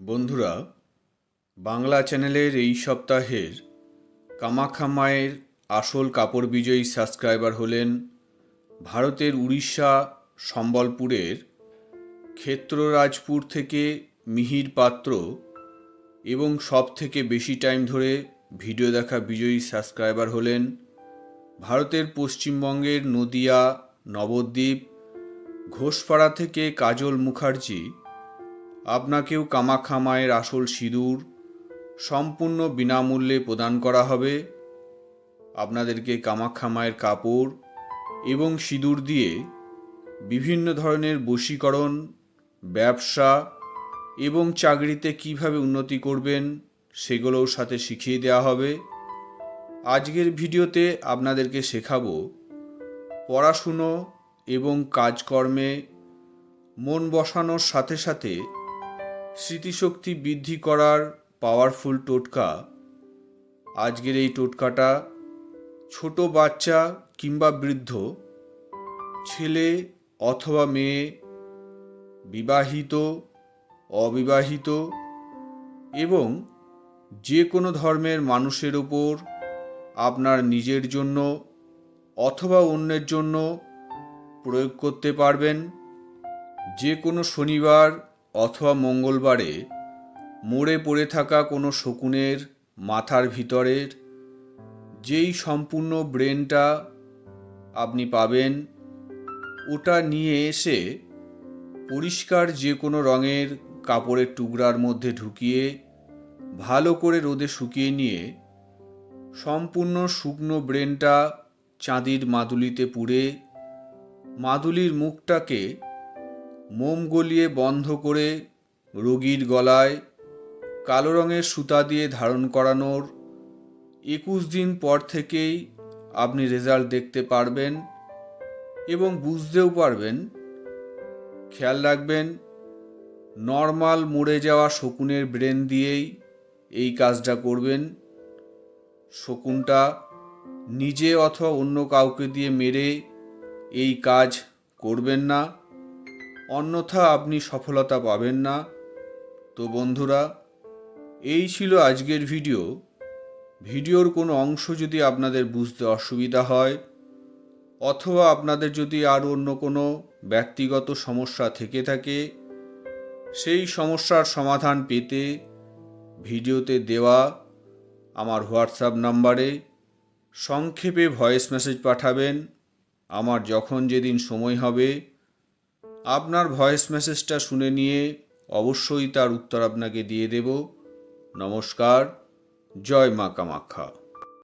বন্ধুরা, বাংলা চ্যানেলের এই সপ্তাহের কামাখ্যা মায়ের আসল কাপড় বিজয়ী সাবস্ক্রাইবার হলেন ভারতের উড়িষ্যা সম্বলপুরের ক্ষেত্ররাজপুর থেকে মিহির পাত্র এবং সব থেকে বেশি টাইম ধরে ভিডিও দেখা বিজয়ী সাবস্ক্রাইবার হলেন ভারতের পশ্চিমবঙ্গের নদিয়া, নবদ্বীপ, ঘোষপাড়া থেকে কাজল মুখার্জি আপনাকেও কামাখ্যা মায়ের আসল সিঁদুর সম্পূর্ণ বিনামূল্যে প্রদান করা হবে। আপনাদেরকে কামাখ্যা মায়ের কাপড় এবং সিঁদুর দিয়ে বিভিন্ন ধরনের বশীকরণ, ব্যবসা এবং চাকরিতে কীভাবে উন্নতি করবেন সেগুলোর সাথে শিখিয়ে দেওয়া হবে। আজকের ভিডিওতে আপনাদেরকে শেখাবো পড়াশুনো এবং কাজকর্মে মন বসানোর সাথে সাথে স্মৃতিশক্তি বৃদ্ধি করার পাওয়ারফুল টোটকা। আজকের এই টোটকাটা ছোট বাচ্চা কিংবা বৃদ্ধ, ছেলে অথবা মেয়ে, বিবাহিত, অবিবাহিত এবং যে কোনো ধর্মের মানুষের ওপর আপনার নিজের জন্য অথবা অন্যের জন্য প্রয়োগ করতে পারবেন। যে কোনো শনিবার অথবা মঙ্গলবারে মরে পড়ে থাকা কোনো শকুনের মাথার ভিতরের যেই সম্পূর্ণ ব্রেনটা আপনি পাবেন, ওটা নিয়ে এসে পরিষ্কার যে কোনো রঙের কাপড়ের টুকরার মধ্যে ঢুকিয়ে ভালো করে রোদে শুকিয়ে নিয়ে সম্পূর্ণ শুকনো ব্রেনটা চাঁদির মাদুলিতে পুড়ে মাদুলির মুখটাকে মোম গলিয়ে বন্ধ করে রোগীর গলায় কালো রঙের সুতা দিয়ে ধারণ করানোর একুশ দিন পর থেকেই আপনি রেজাল্ট দেখতে পারবেন এবং বুঝতেও পারবেন। খেয়াল রাখবেন, নর্মাল মরে যাওয়া শকুনের ব্রেন দিয়েই এই কাজটা করবেন। শকুনটা নিজে অথবা অন্য কাউকে দিয়ে মেরে এই কাজ করবেন না। অন্যথা আপনি সফলতা পাবেন না। তো বন্ধুরা, এই ছিল আজকের ভিডিও। ভিডিওর কোনো অংশ যদি আপনাদের বুঝতে অসুবিধা হয়, অথবা আপনাদের যদি আর অন্য কোনো ব্যক্তিগত সমস্যা থেকে থাকে, সেই সমস্যার সমাধান পেতে ভিডিওতে দেওয়া আমার হোয়াটসঅ্যাপ নাম্বারে সংক্ষেপে ভয়েস মেসেজ পাঠাবেন। আমার যখন যেদিন সময় হবে আপনার ভয়েস মেসেজটা শুনে নিয়ে অবশ্যই তার উত্তর আপনাকে দিয়ে দেব। নমস্কার, জয় মা কামাখ্যা।